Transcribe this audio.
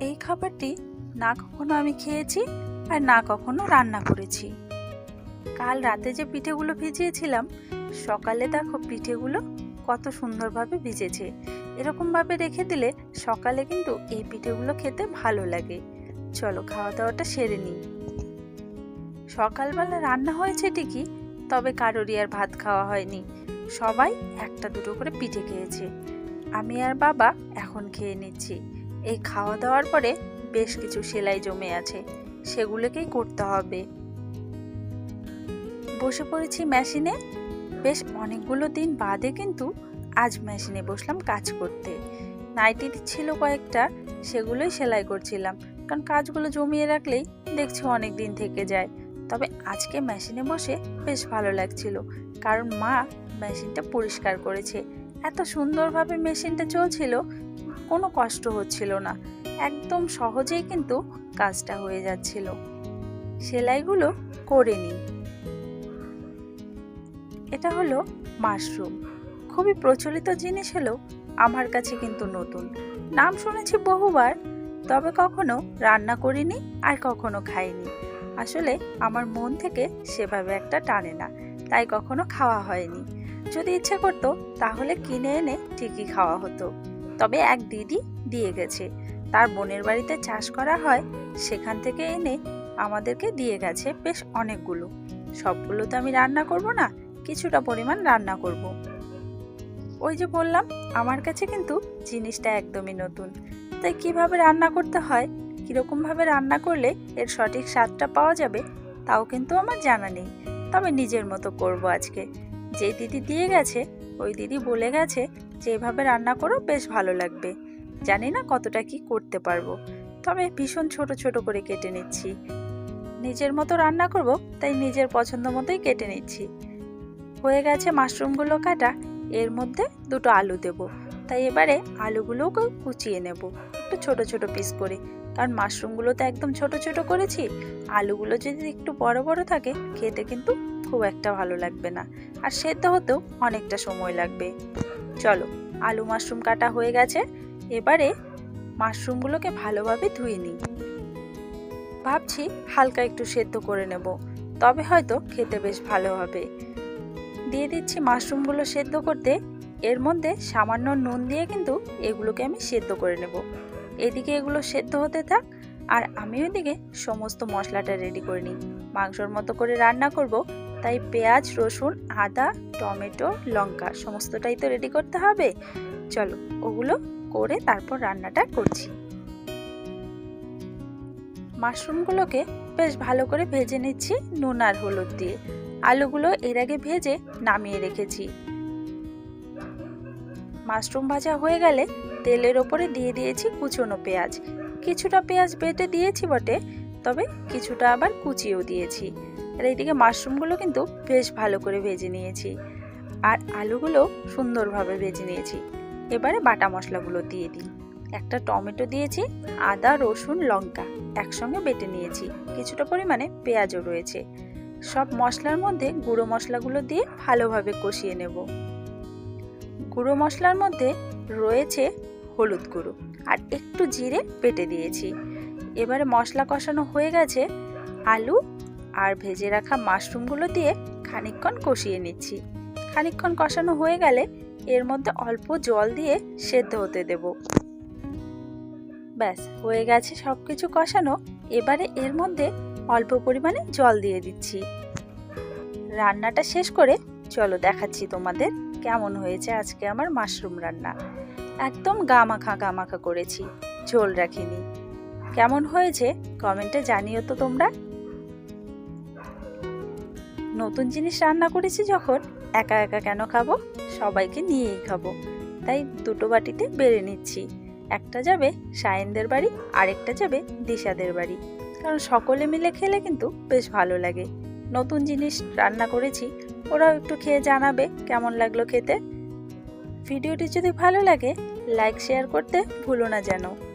এই খাবারটি না কখনো আমি খেয়েছি আর না কখনো রান্না করেছি। কাল রাতে যে পিঠেগুলো ভিজিয়েছিলাম, সকালে দেখো পিঠেগুলো কত সুন্দরভাবে ভিজেছে। এরকমভাবে রেখে দিলে সকালে কিন্তু এই পিঠেগুলো খেতে ভালো লাগে। চলো খাওয়া দাওয়াটা সেরে নিই। সকালবেলা রান্না হয়েছে ঠিকই, তবে কারোরই আর ভাত খাওয়া হয়নি। সবাই একটা দুটো করে পিঠে খেয়েছে। আমি আর বাবা এখন খেয়ে নিচ্ছি। এই খাওয়া দাওয়ার পরে বেশ কিছু সেলাই জমে আছে। সেগুলোকেই করতে হবে। বসে পড়েছি মেশিনে। বেশ অনেকগুলো দিন বাদে কিন্তু আজ মেশিনে বসলাম কাজ করতে। নাইটি ছিল কয়েকটা, সেগুলোই সেলাই করছিলাম। কারণ কাজগুলো জমিয়ে রাখলেই দেখছি অনেক দিন থেকে যায়। তবে আজকে মেশিনে বসে বেশ ভালো লাগছিল। কারণ মা মেশিনটা পরিষ্কার করেছে। এত সুন্দরভাবে মেশিনটা চলছিল কোনো কষ্ট হচ্ছিল না। একদম সহজেই কিন্তু কাজটা হয়ে যাচ্ছিল। সেলাইগুলো করে নিই। এটা হলো মাশরুম। খুবই প্রচলিত জিনিস হলো আমার কাছে কিন্তু নতুন। নাম শুনেছি বহুবার, তবে কখনো রান্না করিনি আর কখনো খাইনি। আসলে আমার মন থেকে সেভাবে একটা টানে না, তাই কখনো খাওয়া হয়নি। যদি ইচ্ছে করতো, তাহলে কিনে এনে ঠিকই খাওয়া হতো। তবে এক দিদি দিয়ে গেছে। তার বোনের বাড়িতে চাষ করা হয়, সেখান থেকে এনে আমাদেরকে দিয়ে গেছে বেশ অনেকগুলো। সবগুলো তো আমি রান্না করব না, কিছুটা পরিমাণ রান্না করব। ওই যে বললাম, আমার কাছে কিন্তু জিনিসটা একদমই নতুন। তাই কীভাবে রান্না করতে হয়, কীরকমভাবে রান্না করলে এর সঠিক স্বাদটা পাওয়া যাবে, তাও কিন্তু আমার জানা নেই। তবে নিজের মতো করব আজকে। যে দিদি দিয়ে গেছে, ওই দিদি বলে গেছে যে এভাবে রান্না করো বেশ ভালো লাগবে। জানি না কতটা কি করতে পারব, তবে ভীষণ ছোট ছোট করে কেটে নিচ্ছি। নিজের মতো রান্না করব, তাই নিজের পছন্দ মতোই কেটে নিচ্ছি। হয়ে গেছে মাশরুমগুলো কাটা, এর মধ্যে দুটো আলু দেব। তাই এবারে আলুগুলোকে কুচিয়ে নেব, একটু ছোট ছোট পিস করে। কারণ মাশরুমগুলো তো একদম ছোট ছোট করেছি, আলুগুলো যদি একটু বড় বড় থাকে, খেতে কিন্তু খুব একটা ভালো লাগবে না। আর সেদ্ধ হতেও অনেকটা সময় লাগবে। চলো, আলু মাশরুম কাটা হয়ে গেছে, এবারে মাশরুমগুলোকে ভালোভাবে ধুয়ে নিই। ভাবছি হালকা একটু সেদ্ধ করে নেব, তবে হয়তো খেতে বেশ ভালো হবে। দিয়ে দিচ্ছি মাশরুমগুলো সেদ্ধ করতে, এর মধ্যে সামান্য নুন দিয়ে কিন্তু এগুলোকে আমি সেদ্ধ করে নেব। এদিকে এগুলো সেদ্ধ হতে থাক, আর আমি ওইদিকে সমস্ত মশলাটা রেডি করে নিই। মাংসর মতো করে রান্না করব। তাই পেঁয়াজ, রসুন, আদা, টমেটো, লঙ্কা সমস্তটাই তো রেডি করতে হবে। চলো, ওগুলো করে তারপর রান্নাটা করছি। মাশরুমগুলোকে বেশ ভালো করে ভেজে নিচ্ছি নুন আর হলুদ দিয়ে। আলুগুলো এর আগে ভেজে নামিয়ে রেখেছি। মাশরুম ভাজা হয়ে গেলে তেলের ওপরে দিয়ে দিয়েছি কুচনো পেঁয়াজ। কিছুটা পেঁয়াজ বেটে দিয়েছি বটে। তবে কিছুটা আবার কুচিয়েও দিয়েছি। আর এইদিকে মাশরুমগুলো কিন্তু বেশ ভালো করে ভেজে নিয়েছি। আর আলুগুলো সুন্দরভাবে ভেজে নিয়েছি। এবারে বাটা মশলাগুলো দিয়ে দিই। একটা টমেটো দিয়েছি, আদা, রসুন, লঙ্কা একসঙ্গে বেটে নিয়েছি। কিছুটা পরিমাণে পেঁয়াজও রয়েছে। সব মশলার মধ্যে গুঁড়ো মশলাগুলো দিয়ে ভালোভাবে কষিয়ে নেব। গুঁড়ো মশলার মধ্যে রয়েছে হলুদ গুঁড়ো। আর একটু জিরে বেটে দিয়েছি। এবারে মশলা কষানো হয়ে গেছে। আলু আর ভেজে রাখা মাশরুমগুলো দিয়ে খানিকক্ষণ কষিয়ে নিচ্ছি। খানিকক্ষণ কষানো হয়ে গেলে এর মধ্যে অল্প জল দিয়ে সেদ্ধ হতে দেব। ব্যাস, হয়ে গেছে সব কিছু কষানো। এবারে এর মধ্যে অল্প পরিমাণে জল দিয়ে দিচ্ছি। রান্নাটা শেষ করে চলো দেখাচ্ছি তোমাদের কেমন হয়েছে আজকে আমার মাশরুম রান্না। একদম গামাখা গামাখা করেছি, ঝোল রাখিনি। কেমন হয়েছে কমেন্টে জানিও তো তোমরা। নতুন জিনিস রান্না করেছি যখন একা একা কেন খাব? সবাইকে নিয়েই খাব। তাই দুটো বাটিতে বেড়ে নিচ্ছি। একটা যাবে সায়েনদের বাড়ি, আরেকটা যাবে দিশাদের বাড়ি। কারণ সকলে মিলে খেলে কিন্তু বেশ ভালো লাগে। নতুন জিনিস রান্না করেছি, ওরাও একটু খেয়ে জানাবে কেমন লাগল খেতে। ভিডিওটি যদি ভালো লাগে, লাইক, শেয়ার করতে ভুলো না যেন।